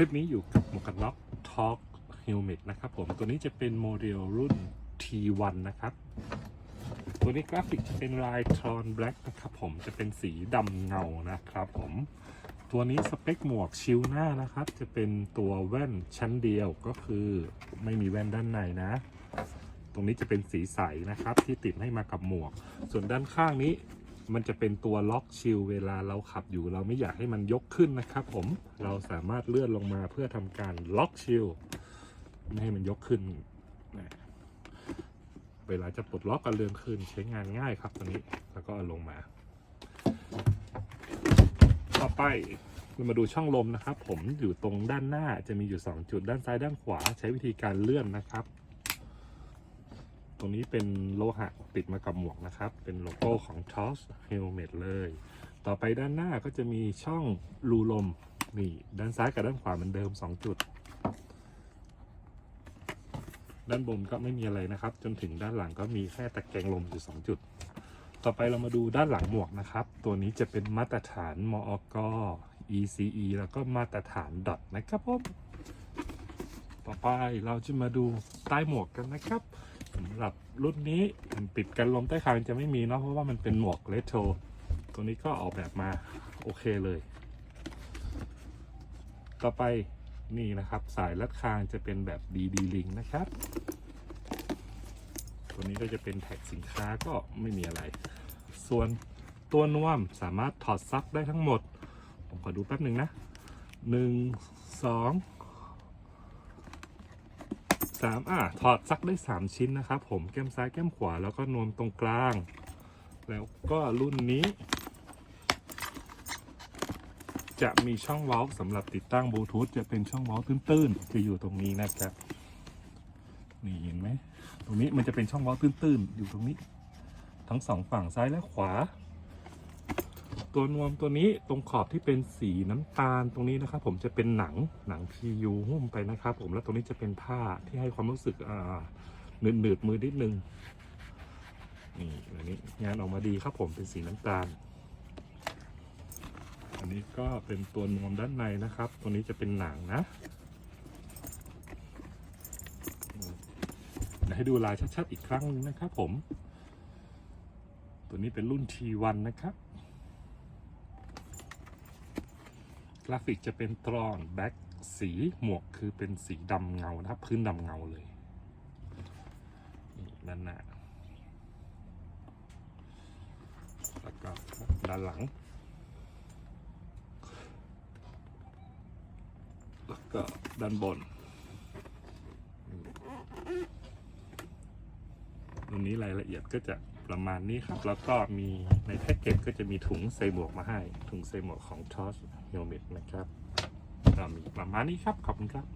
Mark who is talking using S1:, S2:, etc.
S1: ลิปนี้อยู่กับหมวกกันน็อก Talk Helmet นะครับผม ตัวนี้จะเป็นโมเดลรุ่น T1 นะครับ ตัวนี้กราฟิกจะเป็นลาย Tron Black นะครับผม จะเป็นสีดำเงานะครับผม ตัวนี้สเปคหมวกชิลหน้านะครับ จะเป็นตัวแว่นชั้นเดียวก็คือไม่มีแว่นด้านในนะ ตรงนี้จะเป็นสีใสนะครับที่ติดให้มากับหมวก ส่วนด้านข้างนี้ มันจะเป็นตัวล็อกชิลเวลาเราขับอยู่ เราไม่อยากให้มันยกขึ้นนะครับ ผมเราสามารถเลื่อนลงมาเพื่อทำการล็อกชิลไม่ให้มันยกขึ้นนะเวลาจะปลดล็อกก็เลื่อนขึ้นใช้งานง่ายครับตัวนี้แล้วก็ลงมา ต่อไปเรามาดูช่องลมนะครับ ผมอยู่ตรงด้านหน้าจะมีอยู่ 2 จุดด้านซ้ายด้านขวา ใช้วิธีการเลื่อนนะครับ ตรงนี้เป็นโลหะติดมากับหมวกนะครับ เป็นโลโก้ของ t o s Helmet เลย ต่อไปด้านหน้าก็จะมีช่องรูลม นี่ ด้านซ้ายกับด้านขวาเหมือนเดิม 2 จุด ด้านบนก็ไม่มีอะไรนะครับ จนถึงด้านหลังก็มีแค่ตะแกรงลมอยู่ 2 จุด ต่อไปเรามาดูด้านหลังหมวกนะครับ ตัวนี้จะเป็นมาตรฐานมอก ECE แล้วก็มาตรฐานดอทนะครับผม ต่อไปเราจะมาดูใต้หมวกกันนะครับ สำหรับรุ่นนี้แผ่นปิดกันลมใต้คางจะไม่มีเนาะเพราะว่ามันเป็นหมวกเลโทรตัวนี้ก็ออกแบบมาโอเคเลย ต่อไปนี่นะครับ สายรัดคางจะเป็นแบบ DD Link นะครับ ตัวนี้ก็จะเป็นแท็กสินค้าก็ไม่มีอะไร ส่วนตัวนวมสามารถถอดซับได้ทั้งหมด ผมขอดูแป๊บหนึ่งนะหนึ่งสอง สามอะถอดซักได้สามชิ้นนะครับผมแก้มซ้ายแก้มขวาแล้วก็นวมตรงกลาง แล้วก็รุ่นนี้ จะมีช่องเว้าสำหรับติดตั้งบลูทูธจะเป็นช่องเว้าตื้นๆจะอยู่ตรงนี้นะครับนี่เห็นไหมตรงนี้มันจะเป็นช่องเว้าตื้นๆ อยู่ตรงนี้ ทั้งสองฝั่งซ้ายและขวา ตัวนวมตัวนี้ตรงขอบที่เป็นสีน้ำตาลตรงนี้นะครับ ผมจะเป็นหนังหนัง PU หุ้มไปนะครับ ผมแล้วตรงนี้จะเป็นผ้าที่ให้ความรู้สึกอ่าหนืดหนืดมือนิดนึงนี่อันนี้งานออกมาดีครับผมเป็นสีน้ำตาล อันนี้ก็เป็นตัวนวมด้านในนะครับ ตัวนี้จะเป็นหนังนะเดี๋ยวให้ดูลายชัดๆอีกครั้งหนึงนะครับผม ตัวนี้เป็นรุ่น T1 นะครับ ก ราฟิกจะเป็นตรอนแบ็กสีหมวกคือเป็นสีดำเงานะครับ พื้นดำเงาเลยนี่ด้านหน้าแล้วก็ด้านหลัง แล้วก็ด้านบน ตรงนี้รายละเอียดก็จะประมาณนี้ครับ แล้วก็มีในแพ็กเกจก็จะมีถุงใส่หมวกมาให้ ถุงใส่หมวกของ t o s Helmet นะครับก็มีประมาณนี้ครับ ขอบคุณครับ